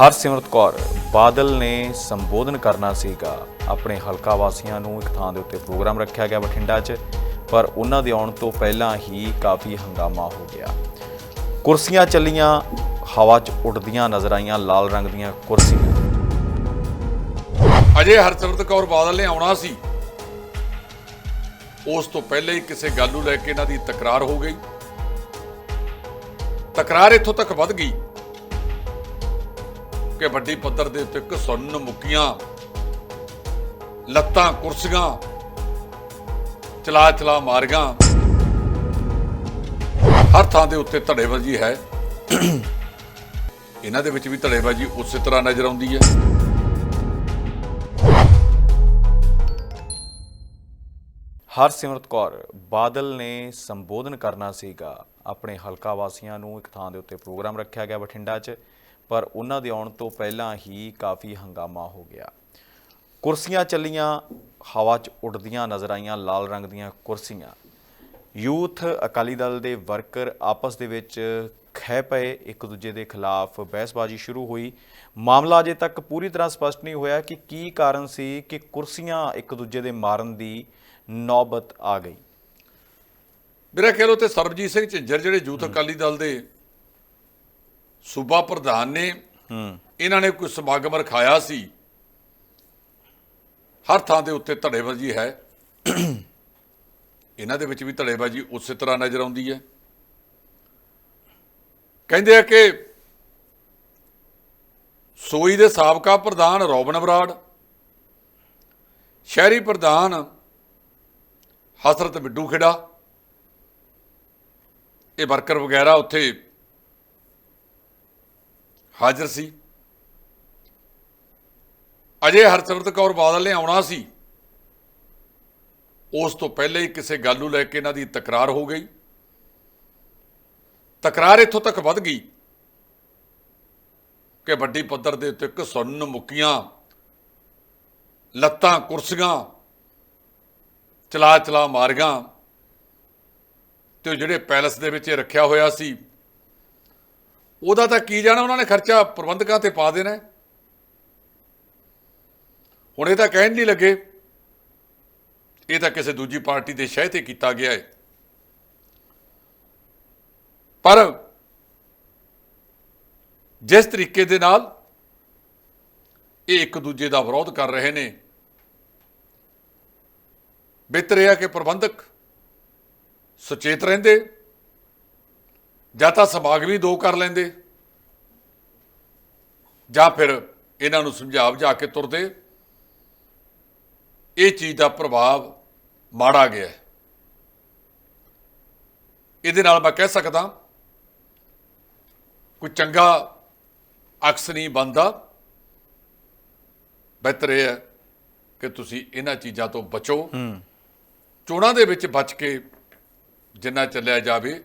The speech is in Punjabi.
ਹਰਸਿਮਰਤ ਕੌਰ, ਬਾਦਲ ਨੇ ਸੰਬੋਧਨ ਕਰਨਾ ਸੀਗਾ। ਆਪਣੇ ਹਲਕਾ ਵਾਸੀਆਂ ਨੂੰ ਇੱਕ ਥਾਂ ਦੇ ਉੱਤੇ ਪ੍ਰੋਗਰਾਮ ਰੱਖਿਆ ਗਿਆ ਬਠਿੰਡਾ 'ਚ, ਪਰ ਉਹਨਾਂ ਦੇ ਆਉਣ ਤੋਂ ਪਹਿਲਾਂ ਹੀ ਕਾਫੀ ਹੰਗਾਮਾ ਹੋ ਗਿਆ। ਕੁਰਸੀਆਂ ਚੱਲੀਆਂ, ਹਵਾ 'ਚ ਉੱਡਦੀਆਂ ਨਜ਼ਰ ਆਈਆਂ ਲਾਲ ਰੰਗ ਦੀਆਂ ਕੁਰਸੀਆਂ। ਅਜੇ ਹਰਸਿਮਰਤ ਕੌਰ ਬਾਦਲ ਨੇ ਆਉਣਾ ਸੀ। ਉਸ ਤੋਂ ਪਹਿਲਾਂ ਹੀ ਕਿਸੇ ਗੱਲ ਨੂੰ ਲੈ ਕੇ ਇਹਨਾਂ ਦੀ ਤਕਰਾਰ ਹੋ ਗਈ। ਤਕਰਾਰ ਇੱਥੋਂ ਤੱਕ ਵੱਧ ਗਈ। ਕਿ ਵੱਡੀ ਪੱਧਰ ਦੇ ਉੱਤੇ ਘਸੁੰਨ ਮੁੱਕੀਆਂ ਲੱਤਾਂ, ਕੁਰਸੀਆਂ ਚਲਾ ਚਲਾ ਮਾਰੀਆਂ। ਹਰ ਥਾਂ ਦੇ ਉੱਤੇ ਧੜੇਬਾਜ਼ੀ ਹੈ। ਇਹਨਾਂ ਦੇ ਵਿੱਚ ਵੀ ਧੜੇਬਾਜ਼ੀ ਉਸੇ ਤਰ੍ਹਾਂ ਨਜ਼ਰ ਆਉਂਦੀ ਹੈ। ਹਰਸਿਮਰਤ ਕੌਰ, ਬਾਦਲ ਨੇ ਸੰਬੋਧਨ ਕਰਨਾ ਸੀਗਾ। ਆਪਣੇ ਹਲਕਾ ਵਾਸੀਆਂ ਨੂੰ ਇੱਕ ਥਾਂ ਦੇ ਉੱਤੇ ਪ੍ਰੋਗਰਾਮ ਰੱਖਿਆ ਗਿਆ ਬਠਿੰਡਾ 'ਚ। ਪਰ ਉਹਨਾਂ ਦੇ ਆਉਣ ਤੋਂ ਪਹਿਲਾਂ ਹੀ ਕਾਫੀ ਹੰਗਾਮਾ ਹੋ ਗਿਆ। ਕੁਰਸੀਆਂ ਚੱਲੀਆਂ, ਹਵਾ 'ਚ ਉੱਡਦੀਆਂ ਨਜ਼ਰ ਆਈਆਂ, ਲਾਲ ਰੰਗ ਦੀਆਂ ਕੁਰਸੀਆਂ। ਯੂਥ ਅਕਾਲੀ ਦਲ ਦੇ ਵਰਕਰ ਆਪਸ ਦੇ ਵਿੱਚ ਖਹਿ ਪਏ, ਇੱਕ ਦੂਜੇ ਦੇ ਖਿਲਾਫ ਬਹਿਸਬਾਜ਼ੀ ਸ਼ੁਰੂ ਹੋਈ। ਮਾਮਲਾ ਅਜੇ ਤੱਕ ਪੂਰੀ ਤਰ੍ਹਾਂ ਸਪਸ਼ਟ ਨਹੀਂ ਹੋਇਆ ਕਿ ਕੀ ਕਾਰਨ ਸੀ ਕਿ ਕੁਰਸੀਆਂ ਇੱਕ ਦੂਜੇ ਦੇ ਮਾਰਨ ਦੀ ਨੌਬਤ ਆ ਗਈ। ਮੇਰਾ ਖਿਆਲ ਉਹ ਸਰਬਜੀਤ ਸਿੰਘ ਝਿੰਜਰ, ਜਿਹੜੇ ਯੂਥ ਅਕਾਲੀ ਦਲ ਦੇ ਸੂਬਾ ਪ੍ਰਧਾਨ ਨੇ ਇਹਨਾਂ ਨੇ ਕੋਈ ਸਮਾਗਮ ਰਖਾਇਆ ਸੀ। ਹਰ ਥਾਂ ਦੇ ਉੱਤੇ ਧੜੇਬਾਜ਼ੀ ਹੈ। ਇਹਨਾਂ ਦੇ ਵਿੱਚ ਵੀ ਧੜੇਬਾਜ਼ੀ ਉਸੇ ਤਰ੍ਹਾਂ ਨਜ਼ਰ ਆਉਂਦੀ ਹੈ। ਕਹਿੰਦੇ ਆ ਕਿ ਸੋਈ ਦੇ ਸਾਬਕਾ ਪ੍ਰਧਾਨ ਰੋਬਨ ਬਰਾੜ, ਸ਼ਹਿਰੀ ਪ੍ਰਧਾਨ ਹਸਰਤ ਮਿੱਡੂ ਖੇੜਾ, ਇਹ ਵਰਕਰ ਵਗੈਰਾ ਉੱਥੇ ਹਾਜ਼ਰ ਸੀ। ਅਜੇ ਹਰਸਿਮਰਤ ਕੌਰ ਬਾਦਲ ਨੇ ਆਉਣਾ ਸੀ। ਉਸ ਤੋਂ ਪਹਿਲੇ ਹੀ ਕਿਸੇ ਗੱਲ ਨੂੰ ਲੈ ਕੇ ਇਹਨਾਂ ਦੀ ਤਕਰਾਰ ਹੋ ਗਈ। ਤਕਰਾਰ ਇੱਥੋਂ ਤੱਕ ਵੱਧ ਗਈ ਕਿ ਵੱਡੀ ਪੱਧਰ ਦੇ ਉੱਤੇ ਘਸੁੰਨ ਮੁੱਕੀਆਂ ਲੱਤਾਂ, ਕੁਰਸੀਆਂ ਚਲਾ ਚਲਾ ਮਾਰੀਆਂ ਤੇ ਉਹ ਜਿਹੜੇ ਪੈਲਸ ਦੇ ਵਿੱਚ ਇਹ ਰੱਖਿਆ ਹੋਇਆ ਸੀ ਉਹਦਾ ਤਾਂ ਕੀ ਜਾਣਾ, ਉਹਨਾਂ ਨੇ ਖਰਚਾ ਪ੍ਰਬੰਧਕਾਂ ਤੇ ਪਾ ਦੇਣਾ ਹੁਣ ਇਹ ਤਾਂ ਕਹਿਣ ਨਹੀਂ ਲੱਗੇ, ਇਹ ਤਾਂ ਕਿਸੇ ਦੂਜੀ ਪਾਰਟੀ ਦੇ ਸ਼ਹਿ ਤੇ ਕੀਤਾ ਗਿਆ ਹੈ। ਪਰ ਜਿਸ ਤਰੀਕੇ ਦੇ ਨਾਲ ਇਹ ਇੱਕ ਦੂਜੇ ਦਾ ਵਿਰੋਧ ਕਰ ਰਹੇ ਨੇ, ਬਿਹਤਰ ਇਹ ਆ ਕਿ ਪ੍ਰਬੰਧਕ ਸੁਚੇਤ ਰਹਿੰਦੇ ਜਾਂ ਤਾਂ ਸਮਾਗਮੀ ਦੋ ਕਰ ਲੈਂਦੇ ਜਾਂ ਫਿਰ ਇਹਨਾਂ ਨੂੰ ਸਮਝਾ ਬੁਝਾ ਕੇ ਤੁਰਦੇ। ਇਹ ਚੀਜ਼ ਦਾ ਪ੍ਰਭਾਵ ਮਾੜਾ ਗਿਆ। ਇਹਦੇ ਨਾਲ ਮੈਂ ਕਹਿ ਸਕਦਾ ਕੋਈ ਚੰਗਾ ਅਕਸ ਨਹੀਂ ਬੰਦਾ ਬਿਹਤਰ ਹੈ ਕਿ ਤੁਸੀਂ ਇਹਨਾਂ ਚੀਜ਼ਾਂ ਤੋਂ ਬਚੋ। ਚੋਣਾਂ ਦੇ ਵਿੱਚ ਬਚ ਕੇ ਜਿੰਨਾ ਚੱਲਿਆ ਜਾਵੇ